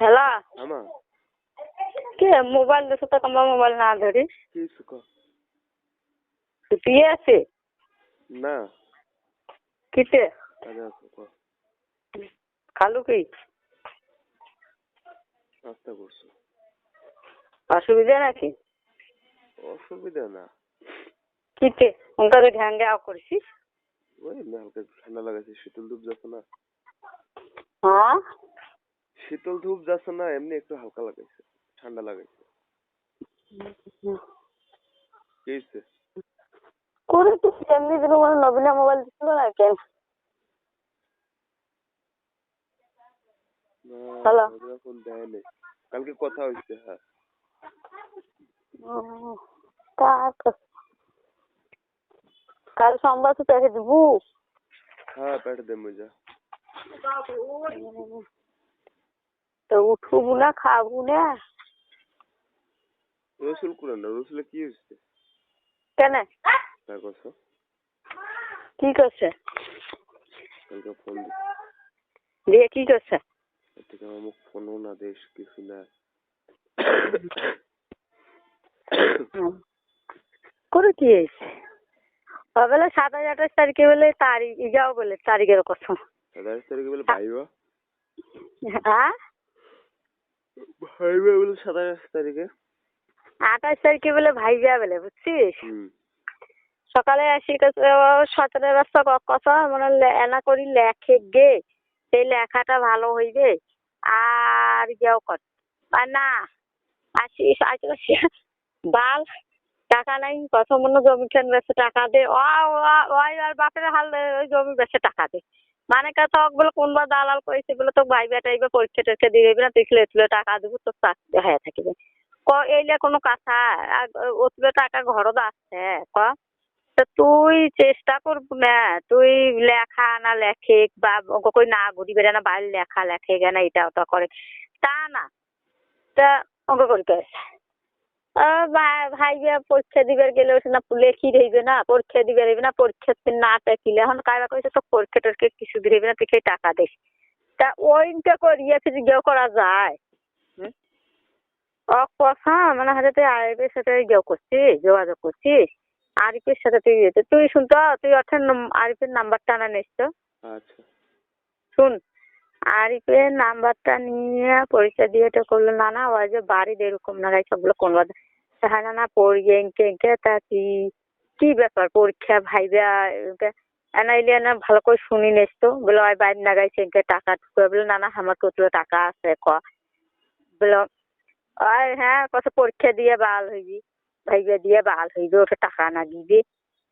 Hello আমা কে mobile না ধরি কি সুখ ছুটিয়ে আছে না কিতে কাজে আছো খালু কি নাস্তা করছ অসুবিধা নাকি অসুবিধা না কিতে ওনকারে ঘ্যাঙ্গে আও করছিস ওই এমনি হালকা ঠান্ডা লাগাইছে শীতল ধূপ যাচ্ছে না হ্যাঁ শীতল ধূপ যাচ্ছে না এমনি একটু হালকা লাগাইছে ঠান্ডা লাগাইছে। কি হইছে? করে তুই এমনি দিন নবীনা মোবাইল দিছিল না কেন? হ্যালো। ওগুলো দেয় নাই। কালকে কথা হ্যাঁ। কাল সোমবার তো তোকে দিব। হ্যাঁ পেটে দে মজা তো উঠবো না খাব না। রসুল কুরান না রসুলে কি হয়েছে? কেন? কথা কি করছে কালকে ফোন দিয়ে কি করছে থেকে আমার মুখ ফোনও না দেশ কিছু না। করে কি হয়েছে? বলে সাতাশ আঠাশ তারিখে বলে তারিখ যাও বলে তারিখের কথা সাতাশ তারিখে বলে ভাইবা? হ্যাঁ? ভাইবা বলে সাতাশ তারিখে। আঠাশ তারিখে বলে ভাইবা বলে বুঝছিস? সকালে আসি সতেরো রাস্তা কথা মানে এনা করি লেখে গে সেই লেখাটা ভালো হইবে আর যাও কর। আর না আসি আসি বাল টাকা নাই কত মনে জমি খেন বেচে টাকা দে ও ওই আর বাপের হাল ওই জমি বেচে টাকা দে। মানে কথা বলে কোনবা দালাল কইছে বলে তো ভাই বেটাইবে পরীক্ষা টরীক্ষা দিয়ে না, তুই খেলে তুলে টাকা দিব, তোর চাকরি হয়ে থাকিবে। ক এইলে কোনো কথা ওতুলে টাকা ঘরত আছে ক? তা তুই চেষ্টা করব না, তুই লেখা না লেখে বা কই না ঘুরি বেড়ে না, বাইরে লেখা লেখে না, এটা ওটা করে। তা না, তা ওকে করি বিয়া পরীক্ষা দিবার গেলে ওটা না লেখি রইবে না পরীক্ষা দিবে রইবে না পরীক্ষা দিন না পেকিলে এখন কাইবা কইছে তো পরীক্ষা টরীক্ষা কিছু দিবে না তুই টাকা দিস তা ওইটা করিয়ে ফিরে গিয়েও করা যায়? ও কথা মানে হাতে তুই আরিফের সাথে ইয়ে করছিস যোগাযোগ করছিস? আরিফের সাথে তুই তুই শুনতো তুই অর্থের আরিফের নাম্বারটা আনা নিস তো। আচ্ছা। শুন। আরিফের নাম্বারটা নিয়ে পরীক্ষা দিয়ে এটা করল, না না ওই যে বাড়ির এরকম না সবগুলো কোন হ্যাঁ না না পড়িয়ে এঁকে এঁকে তা কি কি ব্যাপার পরীক্ষা ভাইবা এনাইলে না ভালো করে শুনি নিস তো। বলে, ওই বাইর না গাইছে এঁকে টাকা ঢুকে বলে, না না, আমার কতগুলো টাকা আছে, ক। বলে, ওই হ্যাঁ কত পরীক্ষা দিয়ে বাল হইবি, ভাইবা দিয়ে বাল হইবে ওটা টাকা না দিবি।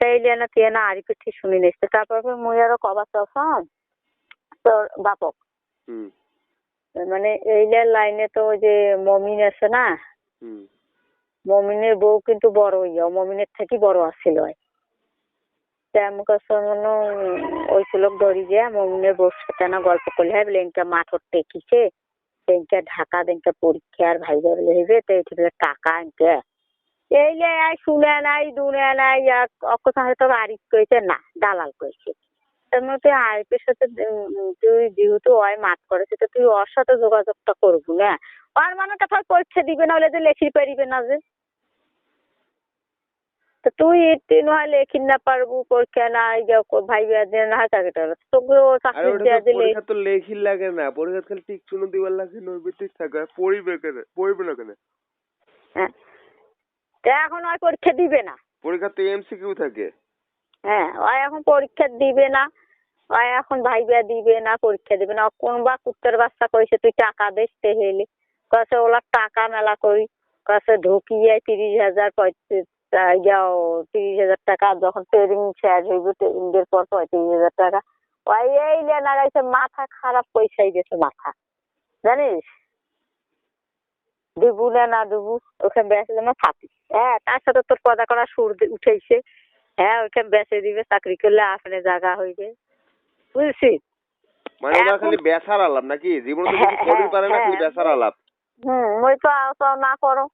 তাইলে না তুই না আরিফের ঠিক শুনি নিস তো। তারপর মুই আরও কবার তখন তোর বাপক। মানে এইলার লাইনে তো ওই যে মমিন আছে না? মমিনের বউ কিন্তু বড় ইয়া মমিনের থেকে বড় আছিল। ওই তেমন কাছে মনে ওই লোক ধরি যে মমিনের বউর সাথে না গল্প করলে হয় বলে ইনকা মাঠর টেকিছে ইনকা ঢাকা দিনকা পরীক্ষার ভাই বলে হইবে তো এইটি বলে টাকা ইনকে এইলে আর শুনে নাই দুনে নাই অকথা হয়তো আরিফ কইছে না দালাল কইছে। তার মধ্যে আরিফের সাথে তুই যেহেতু ওই মাঠ করেছে তো তুই ওর সাথে যোগাযোগটা করব না আর মানে কথা পরীক্ষা দিবে না হলে যে লেখি পারিবে না যে। তো তুই তুই নয় লেখি না পারব পরীক্ষা না ইয়া কর- ভাই বিয়া দিয়ে না হয় চাকরিটা হলো তোকে আরে চাকরি তো দিলে পরীক্ষা তো লেখি লাগে না। পরীক্ষা খালি ঠিক শুনে দিবার লাগে নৈবিত্তিক থাকে। পড়িবে কেন? পড়িবে না কেন? হ্যাঁ। তা এখন ওই পরীক্ষা দিবে না। পরীক্ষা তো এমসিকিউ থাকে। হ্যাঁ ও এখন পরীক্ষা দিবে না। ওই এখন ভাই বিয়া দিবে না, পরীক্ষা দিবে না। কোন বা কুত্তের বাচ্চা কইছে, তুই টাকা দেখতে হেলে কছে ওলা টাকা মেলা করি কছে ঢুকিয়ে তিরিশ হাজার পঁয়ত্রিশ যাও তিরিশ হাজার টাকা, যখন ট্রেনিং শেষ হইব ট্রেনিং এর পর পঁয়ত্রিশ হাজার টাকা। ওই এই লেনা গাইছে মাথা খারাপ পয়সাই গেছে, মাথা। জানিস? দিবু না না দিবু, ওখানে বেসে না থাকি হ্যাঁ তার সাথে তোর পদা করা সুর উঠেছে হ্যাঁ ওখানে বেচে দিবে চাকরি করলে আসলে জায়গা হইবে। বুঝছিস মানে ওরা খালি বেসার আলাপ নাকি? জীবনে তো হ্যাঁ, কিছু করতে পারে না হ্যাঁ, খালি হ্যাঁ। বেসার আলাপ। হুম ওই তো আসাও না করো।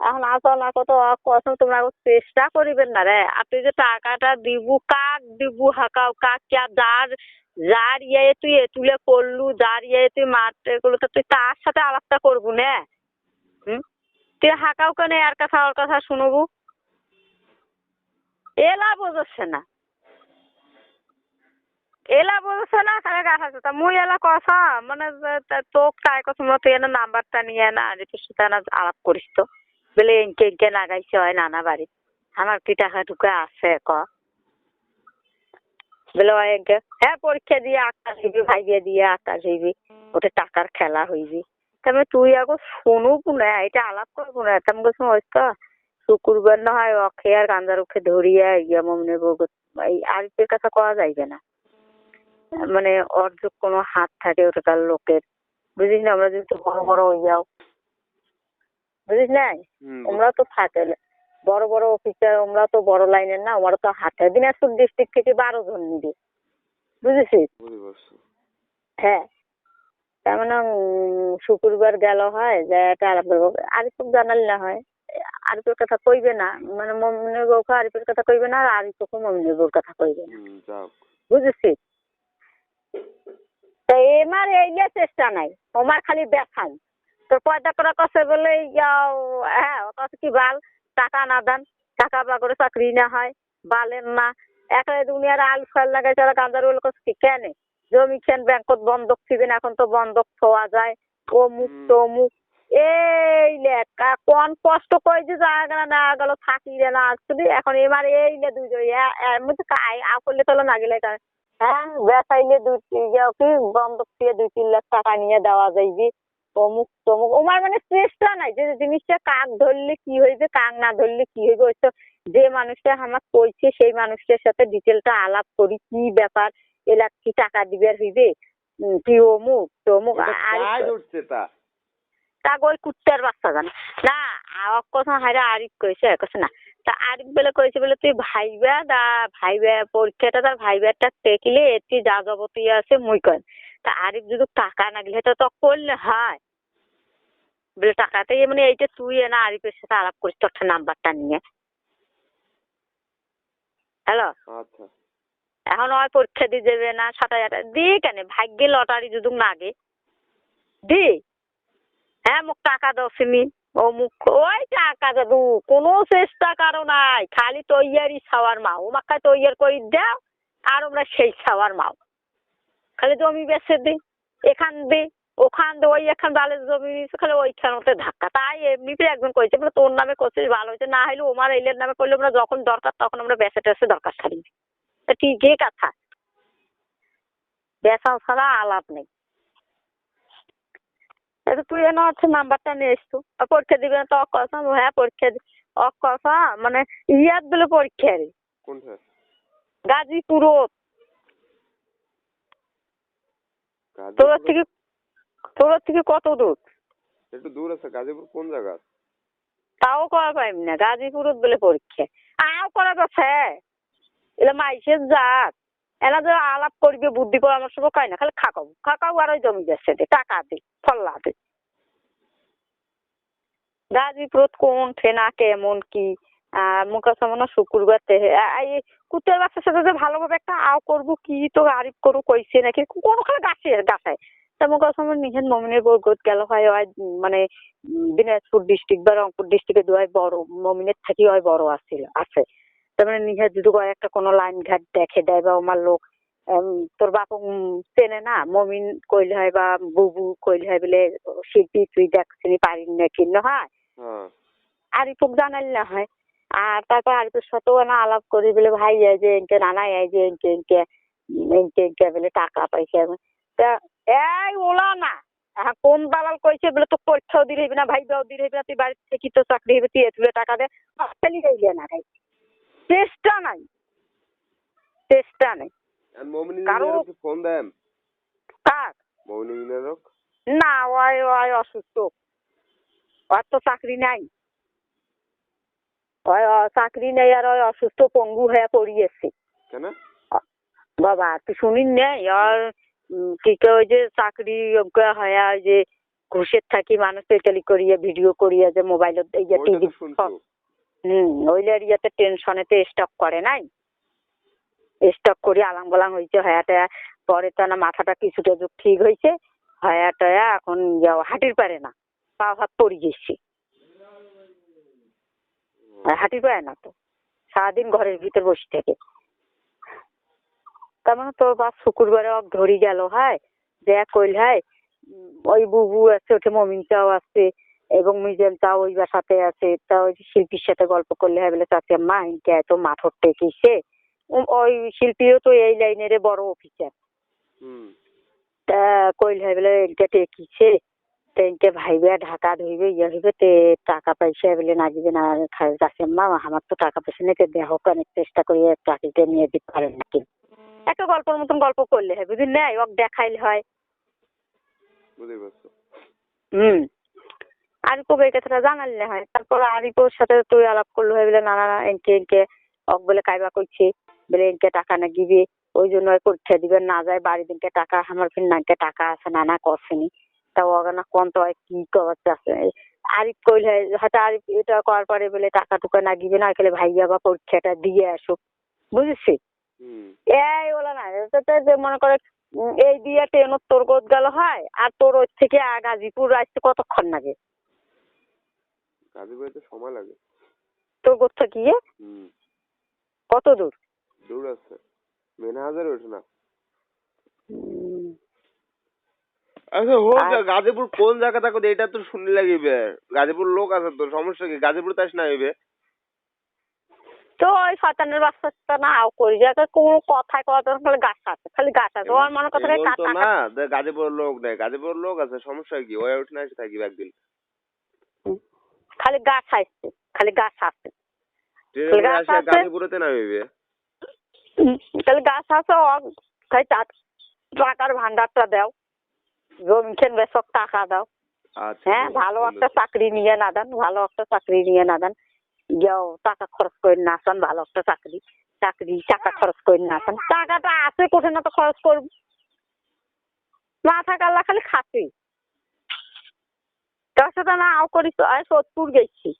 এখন আসাও না করো কসম তোমরা চেষ্টা করিবেন না রে। আপনি যে টাকাটা দিব কাক দিব হাকাও কাক কে যার যার ইয়ে তুই তুলে করলু যার ইয়ে তুই মারতে করলু তো তুই তার সাথে আলাপটা করবু না? হুম? তুই হাকাও কেন আর কথা ওর কথা শুনবু? এলা বোঝচ্ছে না। এলা বোঝছে না গাছ আছে তা মুই এলা কথা মানে তোক তাই কথা মতো এনে নাম্বারটা নিয়ে না আর না আলাপ করিস তো। বলে, এনকে এনকে লাগাইছে হয় নানা বাড়ি আমার কি টাকা টুকা আছে ক? বলে ওই এনকে হ্যাঁ পরীক্ষা দিয়ে আকাশ হইবি ভাইবে দিয়ে আকাশ হইবি ওটা টাকার খেলা হইবি। তবে তুই আগো শুনুক না এটা আলাপ করব না তেমন কিছু হয়তো শুক্রবার না হয় অক্ষে আর উখে ধরিয়া ইয়া মমনে এই আরিফের কথা কওয়া যাইবে না। মানে যে কোনো হাত থাকে ওটাকার লোকের। বুঝিস না আমরা যদি বড় বড় হয়ে যাও বুঝিস না? হুম। ওমরা তো থাকে বড় বড় অফিসার ওমরা তো বড় লাইনের না ওমরা তো হাতে দিনাজপুর ডিস্ট্রিক্ট থেকে বারো জন নিবে। বুঝেছিস? হ্যাঁ। তার মানে শুক্রবার গেল হয় যে এটা আলাপ করব জানালি না হয়। আরিফের কথা কইবে না। মানে মমিনের বউকে আরিফের কথা কইবে না আর আরিফকে মমিনের বউর কথা কইবে না। বুঝেছিস তো এমার এইলে চেষ্টা নাই আমার খালি দেখান তোর পয়দা করা কছে বলে হ্যাঁ কছে কি বাল? টাকা না দেন টাকা বা করে চাকরি না হয় বালেন না। একাই দুনিয়ার আলু ফাল লাগাই তারা গাঁজার বলে কছে কি? কেন? জমি খেন ব্যাংকত বন্ধক ছিবেন এখন তো বন্ধক থোয়া যায়। ও মুখ হুম। তো এই লেখা কোন কষ্ট কই যে জায়গা না গেল থাকি রে না আসলে এখন এবার এই লে দুজন এর মধ্যে কাই আপলে তোলা না গেলে কার? হ্যাঁ বেসাইলে দুই তিন কি বন্ধক দিয়ে দুই তিন লাখ টাকা নিয়ে দেওয়া যাইবি। অমুক তমুক ওমার মানে চেষ্টা নাই যে জিনিসটা কাক ধরলে কি হইবে কাক না ধরলে কি হইবে ওই তো যে মানুষটা আমার কইছে সেই মানুষটার সাথে ডিটেলটা আলাপ করি কি ব্যাপার এলা কি টাকা দিবার হইবে? কি অমুক তমুক আর কাজ হচ্ছে তা তা ওই কুত্তার বাচ্চা জানে। না আওয়াক কথা হাইরা আরিফ কইছে কইছে না। তা আরিফ বেলে কইছে বলে তুই ভাইবা দা ভাইবা পরীক্ষাটা তার ভাইবাটা টেকিলে এটি যা যাবতীয় আছে মুই কর তা আরিফ যদি টাকা না গেলে তো করলে হয়। বলে টাকাতে মানে এইটা তুই না আরিফের সাথে আলাপ করিস তোর নাম্বারটা নিয়ে। হ্যালো? আচ্ছা। এখন ওই পরীক্ষা দিয়ে দেবে না আঠাশ দি কেন ভাগ্যে লটারি যদি নাগে দি। হ্যাঁ মুখ টাকা ও মুখ ওই টাকা দাদু কোনো চেষ্টা কারও নাই। খালি তৈয়ারি ছাওয়ার মাও। ও মাখায় তৈয়ার করে দাও, আর আমরা সেই ছাওয়ার মাও। খালি জমি বেচে দি, এখান দি, ওখান দে, ওই এখান বালে জমি দিয়েছে খালি ওইখানতে ধাক্কা। তাই এমনিতে একজন কইছে, বলে তোর নামে করছিস, ভালো হয়েছে না হইলে ওমার এলের নামে করলে আমরা যখন দরকার তখন আমরা বেচে টেসে দরকার ছাড়ি। ঠিকই কথা। বেচাও ছাড়া আলাপ নেই। এটা তুই এনে হচ্ছে নাম্বারটা নিয়ে এসছো। আর পরীক্ষা দিবে না তো অক কথা হ্যাঁ পরীক্ষা দি অক কথা মানে ইয়াত দিলে পরীক্ষা রে গাজীপুর তোর থেকে তোর থেকে কত দূর? একটু দূর আছে গাজীপুর কোন জায়গা? তাও করা পাইম না গাজীপুরত বলে পরীক্ষা। আও করা যাচ্ছে এলা মাইসের যাক এলা যে আলাপ করবে বুদ্ধি পরামর্শ কয় না খালি খাকাও খাকাও আর ওই জমি যাচ্ছে টাকা দে ফল্লা দে। গাজীপুরত কোন ঠেনা কেমন কি? সামনে শুক্রবার তে এই কুত্তের বাচ্চার সাথে যে ভালোভাবে একটা আও করব কি তো আরিফ করু কইছে নাকি? কোনখানে গাছে, গাছায়। তা মুখা সামনে নিহেন মমিনের বউ গোত গেল হয় হয় মানে দিনাজপুর ডিস্ট্রিক্ট বা রংপুর ডিস্ট্রিক্টে দুয়াই বড় মমিনের থাকি হয় বড় আছিল, আছে। তার মানে নিহার যদি একটা কোনো লাইন ঘাট দেখে দেয় বা আমার লোক তোর বাপ চেনে না? মমিন কইলে হয় বা বুবু কইলে হয় বলে, শিল্পী, তুই দেখছিনি পারি না হয় হ্যাঁ। আরিফুক জানাল না হয়। আর তারপর আরিফের সাথেও না আলাপ করি বলে ভাই এই যে এনকে নানা এই যে এনকে এনকে এনকে এনকে বলে টাকা পয়সা। তা এই ওলা না হ্যাঁ কোন দালাল কইছে বলে তো পরীক্ষাও দিয়ে হইবে না ভাই দাও দিয়ে হইবে না তুই বাড়ি থেকে তো চাকরি হইবে তুই এতুলে টাকা দে। যাইলে না গাই চেষ্টা নাই। চেষ্টা নাই। ফোন দেন। মমিন না ওই ওই অসুস্থ। ওর তো চাকরি নাই। চাকরি নেই আর ওই অসুস্থ পঙ্গু হয়ে পড়িয়েছে বাবা তুই শুনিস নেই আর কি ওই যে চাকরি হয় আর যে ঘুষের থাকি মানুষ পেটালি করিয়ে ভিডিও করিয়ে যে মোবাইলত এই যে টিভি হুম ওইলের ইয়েতে টেনশনেতে স্টক করে নাই। স্টক করে আলাং বলাং হয়েছে হয়াতে পরে তো না মাথাটা কিছুটা যুগ ঠিক হয়েছে হয়া টয়া এখন হাঁটির পারে না। পা হাত পড়ে গেছে হাঁটির পারে না তো। সারাদিন ঘরের ভিতর বসে থাকে। তার মানে তোর বাপ শুক্রবারে অফ ধরি গেল হায় দেখ কইল হায় ওই বুবু আছে ওঠে মমিন চাও আছে এবং মিজেল চাও ওই বাসাতে আছে তা ওই শিল্পীর সাথে গল্প করলে হয় বলে চাচি মা ইনকে এত মাঠর টেকিছে ওই শিল্পীও তো এই লাইনের বড় অফিসার তা কইল হয় বলে ইনকে টেকিছে তো ইনকে ভাইবে ঢাকা ধইবে ইয়ে হইবে তে টাকা পয়সা বলে না দিবে না চাচি মা আমার তো টাকা পয়সা নেই দেহ অনেক চেষ্টা করি চাকরিতে নিয়ে দিতে পারেন নাকি? একটা গল্পের মতন গল্প করলে হয় বুঝলি নাই? ওক দেখাইলে হয়। হুম। এই কথাটা জানালে হয়। তারপর আরিফোর সাথে তুই আলাপ করলে হয় বলে না না না এনকে এনকে অক বলে কাইবা করছে বলে এনকে টাকা না দিবে ওই জন্য পরীক্ষা দিবে না যায় বাড়ি দিনকে টাকা আমার ফির নাকে টাকা আছে না না করছেনি তা ও না হয় কি করতে আছে আরিফ কইলে হয়তো আরিফ এটা করার পরে বলে টাকা টুকা না দিবে না খেলে ভাই যাবা পরীক্ষাটা দিয়ে আসো বুঝেছি এই ওলা না যে মনে করে এই দিয়ে ট্রেন তোর গোদ গেল হয় আর তোর ওই থেকে গাজীপুর আসতে কতক্ষণ লাগে? সময় লাগে। তোর গোদ থেকে গিয়ে? কত দূর? দূর আছে। মেনহাজারে ওঠে না। আচ্ছা হোক গাজীপুর কোন জায়গা থাকো এটা তো শুনলে লাগিবে। গাজীপুর লোক আছে তো সমস্যা কি? গাজীপুর তাস না হইবে তো ওই শয়তানের বাচ্চাটা না করি যাকে কোনো কথায় কথা খালি গাছ আছে। খালি গাছ আছে। ওর মনে কথা কাটা না গাজীপুর লোক নেই গাজীপুর লোক আছে সমস্যা কি? ওই উঠে না এসে থাকিবে একদিন। খালি গাছ আসছে খালি গাছ আছে। আছে? গাজীপুরেতে না হইবে খালি গাছ আছে ও খালি টা- টাকার ভান্ডারটা দাও। জমি বেসক টাকা দাও। আচ্ছা হ্যাঁ ভালো একটা চাকরি নিয়ে না দেন ভালো একটা চাকরি নিয়ে না দেন। যাও টাকা খরচ করে না আসেন ভালো একটা চাকরি। চাকরি টাকা খরচ করে না আসেন টাকাটা আছে কোথায় না তো খরচ করব। মাথা কাল্লা খালি খাসি তার সাথে না আও করি তো আয় সোদপুর গেছি।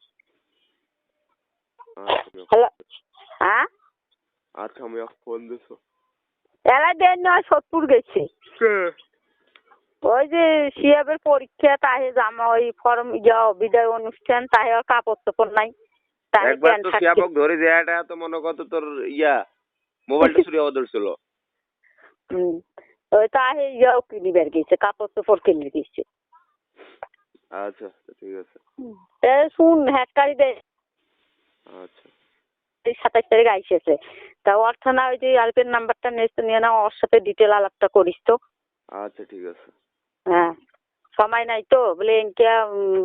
আচ্ছা, হ্যালো হ্যাঁ? আচ্ছা আমি ফোন দিছো। এলাই দেন নয় সোদপুর গেছি। ওই যে সিয়াবের পরীক্ষা তাহে জামা ওই ফর্ম যাও বিদায় অনুষ্ঠান তাহে আর কাপড় চোপড় নাই একবার তো শিয়াবক ধরে দেয়াটা তো মনে কত তোর ইয়া মোবাইলটা চুরি হওয়া ধরছিল। ওই তাহে ইয়াও কিনিবার গেছে কাপড় চোপড় কিনে দিচ্ছে আচ্ছা ঠিক আছে। এ শুন হ্যাটকারি দে। আচ্ছা। এই সাতাশ তারিখ আইসেছে। তা অর্থ না ওই যে আলপের নাম্বারটা নিয়ে না ওর সাথে ডিটেল আলাপটা করিস তো। আচ্ছা ঠিক আছে। হ্যাঁ। সময় নাই তো বলে এনকে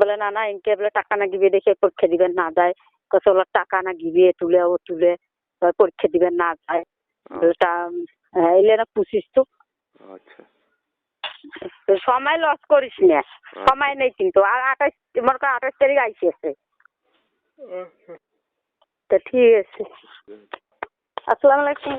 বলে না না এনকে বলে টাকা না গিবে দেখে পরীক্ষা দিবেন না যায়। কত ওর টাকা না গিবে তুলে ও তুলে। পরীক্ষা দিবেন না যায়। বলে তা হ্যাঁ এলে না পুষিস তো। আচ্ছা। সময় লস করিস না। সময় নেই কিন্তু আর আঠাশ মনে কর আঠাশ তারিখ আইসেছে তা ঠিক আছে। আসসালামু আলাইকুম